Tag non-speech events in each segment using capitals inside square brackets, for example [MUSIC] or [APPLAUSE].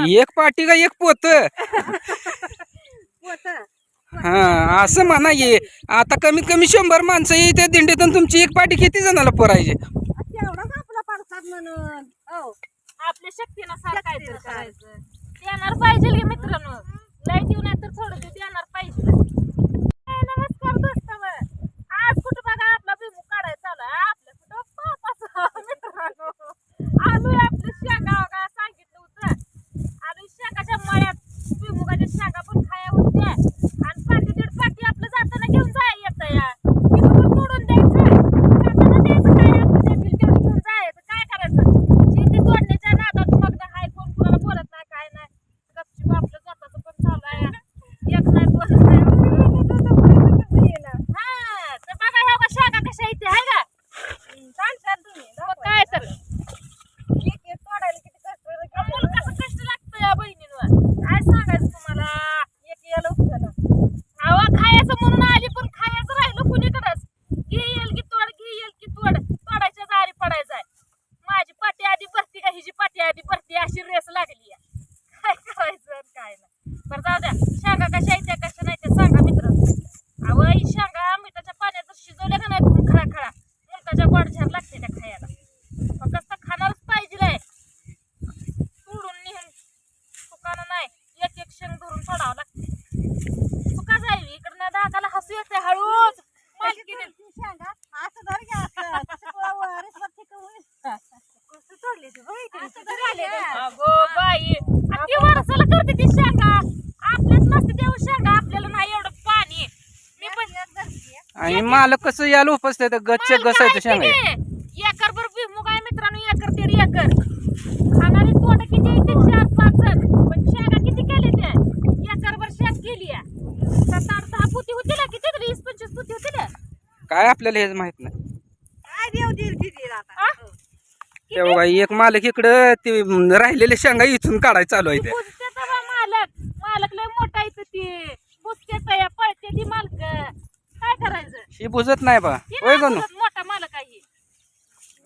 एक पाटी का एक पोत? पोत. हा असं म्हणा ये आता कमीत कमी शंभर माणसं येते दिंडीतून तुमची एक पाटी किती जणाला पोरायचे? तेवढाच आपला परसाद म्हणून. हो. आपल्या शक्तीनुसार काहीतरी करायचं. देणार पाहिजे की मित्रांनो? देऊ नाही तर थोडं देऊ देणार पाहिजे हाय, नमस्कार दोस्त आज कुठं बघा आपला बिमू काढायचा चालू आहे. आपल्या कुठं पापाचं मित्रांनो आलोय आपल्या शेंगा बघा सांगितलं होतं आलोय शेंगाच्या मळ्यात भुईमुगाच्या शेंगा पण खाया होत्या आणि पाठी दीड पाठी आपलं जाताना घेऊन जाय येतं या तिथून तोडून द्यायचं जाताना द्यायचं काय आपलं देतील तेवढं घेऊन जायचं काय करायचं शेती तोडण्याच्या नादात मग हाय कोण कुणाला बोलत नाही काय नाही गपचूप आपलं स्वतःचं पण चालू आहे एक नाही दोन नाही हा तर बघा ह्या बघा शेंगा कशा इथे आहे का छान छान तुम्ही मग काय तर एक एक तोडायला किती कष्ट अमोल कसं कष्ट लागतं या बहिणींवर काय सांगायचं तुम्हाला एक याला उपसायला हवा खायचं म्हणून आली पण खायचं राहिलं कुणीकडच घे येल की तोड घे येल की तोड तोडायच्या दारी पडायचंय माझी पाटी आधी भरती का हिची पाटी आधी भरती अशी रेस लागली आहे. काय करायचं आणि काय नाही बरं जाऊ द्या शेंगा कशा येत्या कशा नाही त्या सांगा मित्र अहो ही शेंगा मिठाच्या पाण्यात जर शिजवल्या का नाही खूप खळा खळा मुलकाच्या गोडझार लागते त्या खायला फक्त तर खाणारच पाहिजे तोडून नेऊन दुकानं नाही एक एक शेंग धरून पडावं लागते तू का जाईल इकडनं दादाला हसू येते हळूच मालकीने शेंगा असं धर घ्या असं कसं कोळावर रिश्वत ठिकवून कसं तोडले ते बघ इकडे असं किती झाले झाले का? अगो बाई आ ती वरसाला करते ती शेंगा आपल्याच नसते देऊ शेंगा आपल्याला नाही एवढं पाणी मी पण आणि मालक कसं यायला उपसते गच्चे गसायचं शेंगा. एकर भर भुईमुग आहे मित्रांनो एकर दीड एकर. खाणारी तोंड किती आहे ते चार पाच जण. पण शेंगा किती केले ते एकर भर शेंग केली. सात आठ दहा पुती होती ना किती तरी वीस पंचवीस पुती होती ना? काय आपल्याला हेच माहीत नाही. काय देव देईल दिली आता? तेव्हा एक मालक इकडं ते राहिलेले शेंगा इथून काढायला चालू आहे ते मालक. मालक लय मोठा येतं ते. तया पळते ती मालक. करायचं? ही बुजत नाही बा. होय गणू मोठा मालक आहे ही.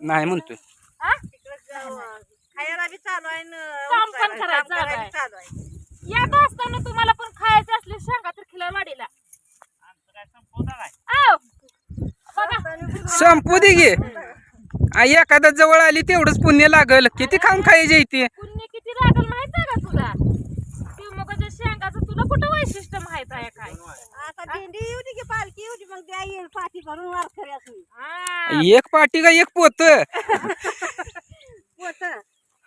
नाही म्हणतोय. हा? तिकडं खायला बी चालू आहे न काम पण उपसायला, करायचं काम करायला आहे. बी चालू आहे. या दोस्तांनो तुम्हाला पण खायचे असले शेंगा तर खिलारवाडीला आव. बघा. संपू दे गे आ, एखादा जवळ आली तेवढंच पुण्य लागल. किती खाऊन खायचे इथे पुण्य किती लागल माहीत आहे का तुला भुईमुगाच्या शेंगाचं तुला कुठं आहे काय? आता दिंडी येऊ दे की पालखी येऊ दे मग द्या येईल पाठी भरून वारकऱ्या तुम्ही हा. एक पाटी का एक पोत? पोत.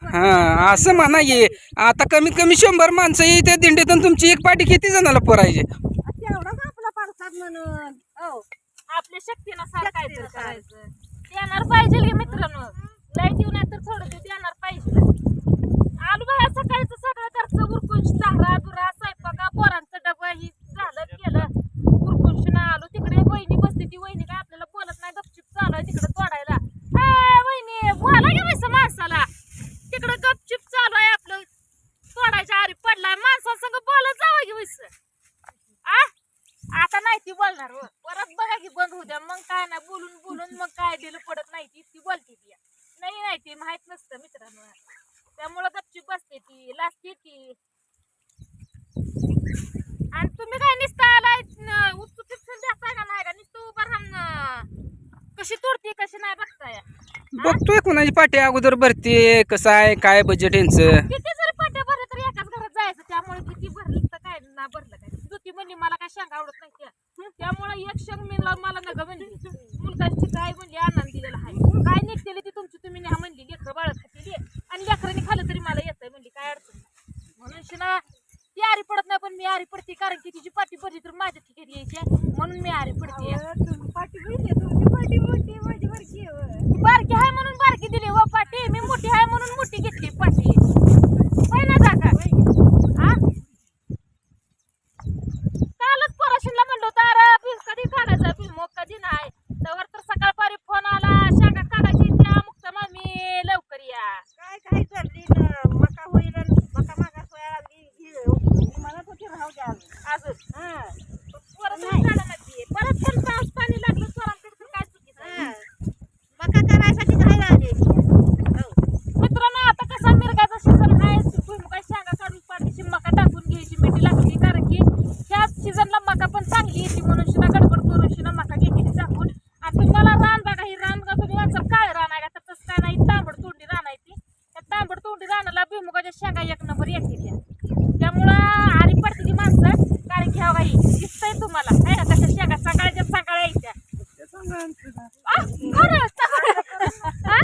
हा असं म्हणा ये. आता कमीत कमी शंभर माणसं येते दिंडीतून तुमची एक पाटी किती जणाला पोरायचे? तेवढाच आपला परसाद म्हणून. हो. आपल्या काहीतरी शक्तीनुसार. करायचं देणार पाहिजे की मित्रांनो? लय देऊ नाही तर थोडं देऊ देणार पाहिजे. आलू बाया सकाळचं सगळं घरचं उरकून चारा दुरा स्वयंपाका पोरांचं डबं ही झालं केलं उरकून शिना आलो तिकडे वहिनी बसते ती वहिनी काय आपल्याला बोलत नाही गपचिप चालू आहे तिकडे तोडायला "ए, वहिनी बोला की वैस माणसाला तिकडे गपचिप चालू आहे आपलं तोडायच्या आरी पडलाय माणसांसंग बोलत जावं की वैस आ आता नाही ती बोलणार हो. परत बघा द्या मग काय नाही बोलून बोलून मग काय दिलं पडत नाही ती ती बोलते ती. नाही नाही ती माहीत नसतं मित्रांनो. त्यामुळं गपचूप बसते ती लाजते ती. आणि तुम्ही काय निसता आलाय न, उत्सुक देताय का नाही का? नुसतं उभं राहून कशी तोडते कशी नाही बघताय? बघतोय कोणाची पाटी अगोदर भरते कसं आहे काय बजेट यांचं? किती जरी पाट्या भरल्या तरी एकाच घरात जायचं त्यामुळे किती भरलं तर काय ना भरलं काय? दुखी म्हणली मला काय शेंग आवडत नाही त्या. त्यामुळे एक शेंग मी मला नग acrobatas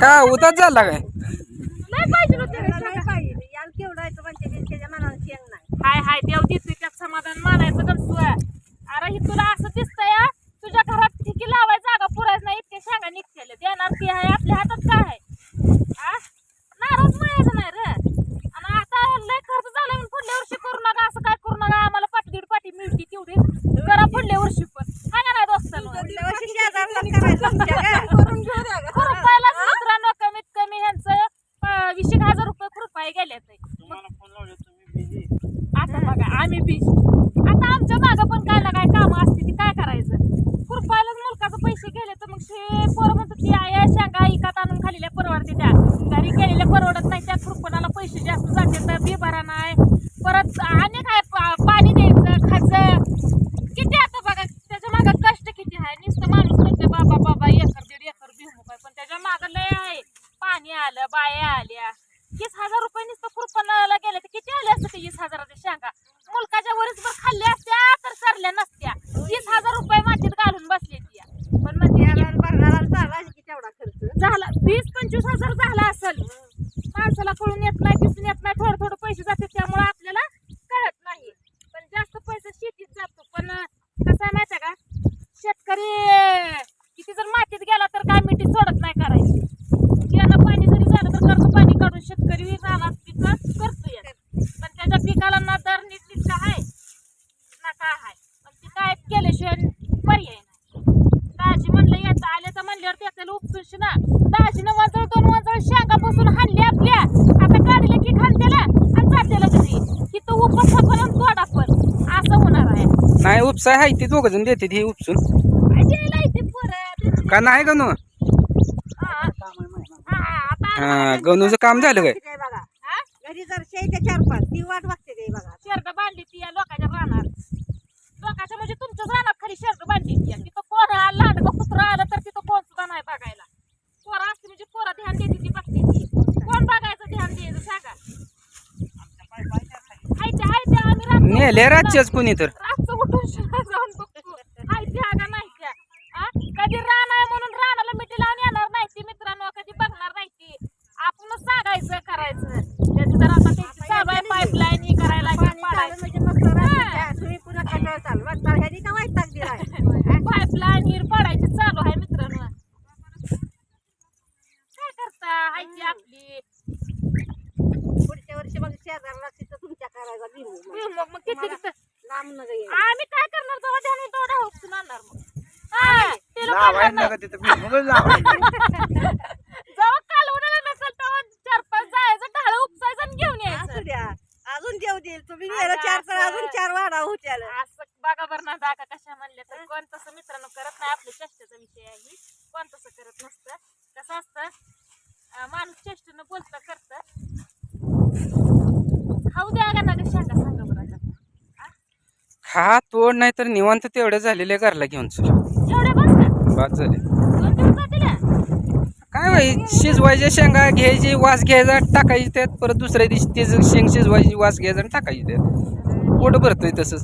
का उदास झाला काय लय पाहिजे होते रे नाही शेंगा. पाहिजे याला केवढायचं म्हणते ते त्याच्या मनाला शेंग नाही हाय हाय देव देतोय त्यात समाधान मानायचं गणसू अरे ही तुला असं दिसतंय हा? तुझ्या घरात ठिकी लावाय जागा पुरायच नाही इतके शेंगा निघतेले देणार ती आहे आपल्या हातात काय आहे हा? नाराज मायाचं नाही रे आणि आता लय खर्च झाला म्हणून पुढल्या वर्षी करू नका असं काय करू नका आम्हाला पाठी दीड पाठी मिळते तेवढी करा पुढल्या वर्षी पण काय का नाही दोस्तांनो पुढल्या वर्षी शेजारला करायचं आमच्या काय? करून घेऊ द्या गं. खुरपायलाच मित्रांनो कमीत कमी ह्यांचं अं, वीस एक हजार रुपये खुरपाय गेले आता बघा आम्ही बीज आता आमच्या मागं पण काय ना काय कामं असते ती काय करायचं खुरपायलाच मुलकाचं पैसे गेले तर मग शे पोरं म्हणतात ती आया शेंगा इकात आणून खाल्लेल्या परवडते त्या घरी गेलेल्या परवडत नाही त्या खुरपणाला पैसे जास्त जाते तर बिबारा नाही परत अनेक आहे पा- पाणी द्यायचं खायचं किती आता बघा त्याच्या मागं कष्ट किती आहे नुसतं माणूस म्हणते बाबा बाबा एकर दीड एकर भिमुख आहे पण त्याच्या मागं लय आहे पाणी आलं बाया आल्या वीस हजार रुपये नुसतं खुरपणाला गेले तर किती आले असते ते वीस हजाराच्या शेंगा मुलकाच्या वरीच बरं खाल्ल्या असत्या तर सरल्या नसत्या वीस हजार रुपये मातीत घालून बसले ती पण मग त्याला भरणारा चालला की तेवढा खर्च झाला वीस पंचवीस हजार झाला असेल माणसाला कळून येत नाही दिसून येत नाही थोडं थोडं पैसे जाते त्यामुळे आपल्याला कळत नाही पण जास्त पैसे शेतीत जातो पण कसं आहे माहिती आहे का शेतकरी किती जर मातीत गेला तर काय मिठी सोडत नाही करायची यानं पाणी जरी झालं तर कर्ज पाणी काढून शेतकरी रानात पिकं करतो या पण त्याच्या पिकाला ना दर नीट नीटका आहे ना काय आहे पण ते काय केल्याशिवाय पर्याय नाही. दाजी म्हणलं याचं आल्याचं म्हणल्यावर त्याला उपसून ना. दाजीनं वजळ दोन वजळ शेंगा बसून हाणली आपल्या. आता काढले की खालत्याला आणि जात्याला घरी. तिथं उपसा पण आणि तोडा पण असं होणार आहे. नाही उपसाय हाय ती दोघ जण देते ही उपसून. काय द्यायला येते पोरं? का नाही गणू? हा. हा, आता हा गणूचं काम झालं काय? आहे बघा. हा? घरी जर शेच्या चार पाच ती वाट बघते ते बघा. शर्ट बांधली ती या लोकांच्या रानात. लोकांच्या म्हणजे तुमच्याच रानात खाली शर्ट बांधली ती. तिथं कोण आलं लांडगं कुत्रं आलं तर तिथं कोण सुद्धा नाही बघायला. पोरं असते म्हणजे पोरं ध्यान देते ती बघते कोण बघायचं ध्यान द्यायचं सांगा? हायच्या हायच्या आम्ही नेले राज्यच कोणी तर रातचं उठून शाळेत जाऊन बघतो हायच्या का नाही त्या हा? कधी रान आहे म्हणून रानाला मिठी लावून येणार नाही ती मित्रांनो कधी बघणार नाही ती आपणच सांगायचं करायचं त्याची जर आता त्यांची चालू आहे पाईपलाईन ही करायला हे पाणी चालू पाडायचं म्हणजे मस्त राहते. तुम्ही पुन्हा कटाळ चालू मग तर ह्यानी का वाईट ताक दिलाय पाईपलाईन हिर पडायची चालू आहे मित्रांनो काय करता हायची आपली पुढच्या वर्षी मग शेजारला तिथं तुमच्या करायचा लिंबू मग. हम्म, मग मग किती मला किती लांब नका ये. आम्ही काय करणार तेव्हा त्याने तेवढा हुकसून आणणार मग हा, ते लोकं लावायला आणणार नका तिथं? भुईमुगच लावायला [LAUGHS] जेव्हा कालवणाला नसेल तेव्हा चार पाच जायचं ढाळ उपसायचं आणि घेऊन असू द्या. अजून देऊ देईल. तुम्ही गेलं चार तर अजून चार वाढा होत्या असं बघा बरं ना दाका कशा म्हणल्या तर. कोण तसं मित्रांनो करत नाही. आपल्या चेष्टेचा विषय आहे ही. कोण तसं करत नसतं. कसं असतं? माणूस चेष्टेनं बोलतं करतं. खाऊ द्या का ना शेंगा सांगा बरं आता. हा? तोड नाही तर निवांत तेवढे झालेले घरला घेऊन चल. बाद झाले? काय बाई शिजवायच्या शेंगा घ्यायची वास घ्यायचा टाकायची त्यात परत दुसऱ्या दिवशी तेच शेंग शिजवायची वास घ्यायचा आणि टाकायची त्यात. पोट भरतोय तसंच.